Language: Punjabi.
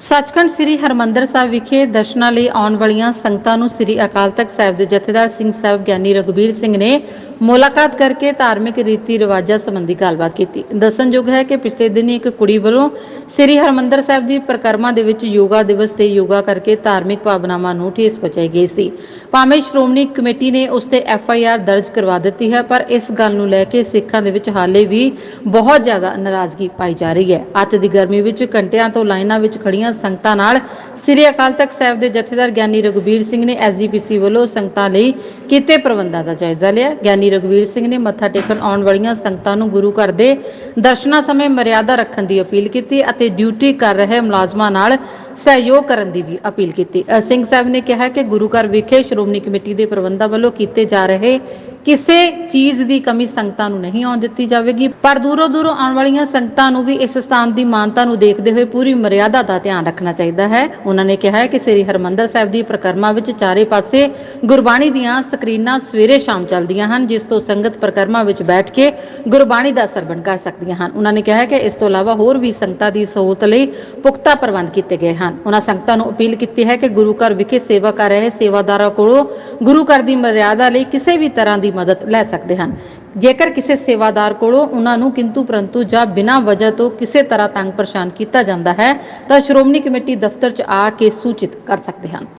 ਸੱਚਖੰਡ ਸ੍ਰੀ ਹਰਮੰਦਰ ਸਾਹਿਬ ਵਿਖੇ ਦਰਸ਼ਨਾਂ ਲਈ ਆਉਣ ਵਾਲੀਆਂ ਸੰਗਤਾਂ ਨੂੰ ਸ੍ਰੀ ਅਕਾਲ ਤਖਤ ਸਾਹਿਬ ਦੇ ਜਥੇਦਾਰ ਸਿੰਘ ਸਾਹਿਬ ਗਿਆਨੀ ਰਘੁਬੀਰ ਸਿੰਘ ਨੇ ਮੁਲਾਕਾਤ ਕਰਕੇ ਧਾਰਮਿਕ ਰੀਤੀ ਰਿਵਾਜਾਂ ਸੰਬੰਧੀ ਗੱਲਬਾਤ ਕੀਤੀ। ਦੱਸਣਯੋਗ ਹੈ ਕਿ ਪਿਛਲੇ ਦਿਨੀ ਇੱਕ ਕੁੜੀ ਵੱਲੋਂ ਸ੍ਰੀ ਹਰਮੰਦਰ ਸਾਹਿਬ ਦੀ ਪ੍ਰਕਰਮਾ ਦੇ ਵਿੱਚ ਯੋਗਾ ਦਿਵਸ ਤੇ ਯੋਗਾ ਕਰਕੇ ਧਾਰਮਿਕ ਭਾਵਨਾਵਾਂ ਨੂੰ ਠੇਸ ਪਹੁੰਚਾਈ ਗਈ ਸੀ। ਭਾਵੇਂ ਸ਼੍ਰੋਮਣੀ ਕਮੇਟੀ ਨੇ ਉਸ ਤੇ ਐਫ ਆਈ ਆਰ ਦਰਜ ਕਰਵਾ ਦਿੱਤੀ ਹੈ, ਪਰ ਇਸ ਗੱਲ ਨੂੰ ਲੈ ਕੇ ਸਿੱਖਾਂ ਦੇ ਵਿੱਚ ਹਾਲੇ ਵੀ ਬਹੁਤ ਜ਼ਿਆਦਾ ਨਾਰਾਜ਼ਗੀ ਪਾਈ ਜਾ ਰਹੀ ਹੈ। ਅੱਤ ਦੀ ਗਰਮੀ ਵਿੱਚ ਘੰਟਿਆਂ ਤੋਂ ਲਾਈਨਾਂ ਵਿੱਚ ਖੜੀਆਂ ਸੰਗਤਾਂ ਨਾਲ। ਸ੍ਰੀ ਅਕਾਲ ਤਖਤ ਸਾਹਿਬ ਦੇ ਜਥੇਦਾਰ ਗਿਆਨੀ ਰਘੁਬੀਰ ਸਿੰਘ ਨੇ ਐਸਜੀਪੀਸੀ ਵੱਲੋਂ ਸੰਗਤਾਂ ਲਈ ਕੀਤੇ ਪ੍ਰਬੰਧਾਂ ਦਾ ਜਾਇਜ਼ਾ ਲਿਆ। ਗਿਆਨੀ ਰਘੁਬੀਰ ਸਿੰਘ ਨੇ ਮੱਥਾ ਟੇਕਣ ਆਉਣ ਵਾਲੀਆਂ ਸੰਗਤਾਂ ਨੂੰ ਗੁਰੂ ਘਰ ਦੇ ਦਰਸ਼ਨਾਂ ਸਮੇਂ ਮਰਿਆਦਾ ਰੱਖਣ ਦੀ ਅਪੀਲ ਕੀਤੀ ਅਤੇ ਡਿਊਟੀ ਕਰ ਰਹੇ ਮੁਲਾਜ਼ਮਾਂ ਨਾਲ ਸਹਿਯੋਗ ਕਰਨ ਦੀ ਵੀ ਅਪੀਲ ਕੀਤੀ। ਸਿੰਘ ਸਾਹਿਬ ਨੇ ਕਿਹਾ ਕਿ ਗੁਰੂ ਘਰ ਵਿਖੇ ਸ਼੍ਰੋਮਣੀ ਕਮੇਟੀ ਦੇ ਪ੍ਰਬੰਧਾਂ ਵੱਲੋਂ ਕੀਤੇ ਜਾ ਰਹੇ ਕਿਸੇ ਚੀਜ਼ ਦੀ ਕਮੀ ਸੰਗਤਾਂ ਨੂੰ ਨਹੀਂ ਆਉਣ ਦਿੱਤੀ ਜਾਵੇਗੀ, ਪਰ ਦੂਰੋਂ ਦੂਰੋਂ ਆਉਣ ਵਾਲੀਆਂ ਸੰਗਤਾਂ ਨੂੰ ਵੀ ਇਸ ਸਥਾਨ ਦੀ ਮਾਨਤਾ ਨੂੰ ਦੇਖਦੇ ਹੋਏ ਪੂਰੀ ਮਰਿਆਦਾ ਦਾ ਧਿਆਨ ਰੱਖਣਾ ਚਾਹੀਦਾ ਹੈ। ਉਹਨਾਂ ਨੇ ਕਿਹਾ ਹੈ ਕਿ ਸ੍ਰੀ ਹਰਮੰਦਰ ਸਾਹਿਬ ਦੀ ਪ੍ਰਕਰਮਾ ਵਿੱਚ ਚਾਰੇ ਪਾਸੇ ਗੁਰਬਾਣੀ ਦੀਆਂ ਸਕਰੀਨਾਂ ਸਵੇਰੇ ਸ਼ਾਮ ਚੱਲਦੀਆਂ ਹਨ, ਜਿਸ ਤੋਂ ਸੰਗਤ ਪ੍ਰਕਰਮਾ ਵਿੱਚ ਬੈਠ ਕੇ ਗੁਰਬਾਣੀ ਦਾ ਸਰਵਣ ਕਰ ਸਕਦੀਆਂ ਹਨ। ਉਹਨਾਂ ਨੇ ਕਿਹਾ ਹੈ ਕਿ ਇਸ ਤੋਂ ਇਲਾਵਾ ਹੋਰ ਵੀ ਸੰਗਤਾਂ ਦੀ ਸਹੂਲਤ ਲਈ ਪੁਖਤਾ ਪ੍ਰਬੰਧ ਕੀਤੇ ਗਏ ਹਨ। ਉਹਨਾਂ ਸੰਗਤਾਂ ਨੂੰ ਅਪੀਲ ਕੀਤੀ ਹੈ ਕਿ ਗੁਰੂ ਘਰ ਵਿਖੇ ਸੇਵਾ ਕਰ ਰਹੇ ਸੇਵਾਦਾਰਾਂ ਕੋਲੋਂ ਗੁਰੂ ਘਰ ਦੀ ਮਰਿਆਦਾ ਲਈ ਕਿਸੇ ਵੀ ਤਰ੍ਹਾਂ ਦੀ ਦੀ ਮਦਦ ਲੈ ਸਕਦੇ ਹਨ। ਜੇਕਰ ਕਿਸੇ ਸੇਵਾਦਾਰ ਕੋਲੋਂ ਉਹਨਾਂ ਨੂੰ ਕਿੰਤੂ ਪਰੰਤੂ ਜਾਂ ਬਿਨਾਂ ਵਜ੍ਹਾ ਤੋਂ ਕਿਸੇ ਤਰ੍ਹਾਂ ਤੰਗ ਪਰੇਸ਼ਾਨ ਕੀਤਾ ਜਾਂਦਾ ਹੈ, ਤਾਂ ਸ਼੍ਰੋਮਣੀ ਕਮੇਟੀ ਦਫ਼ਤਰ 'ਚ ਆ ਕੇ ਸੂਚਿਤ ਕਰ ਸਕਦੇ ਹਨ।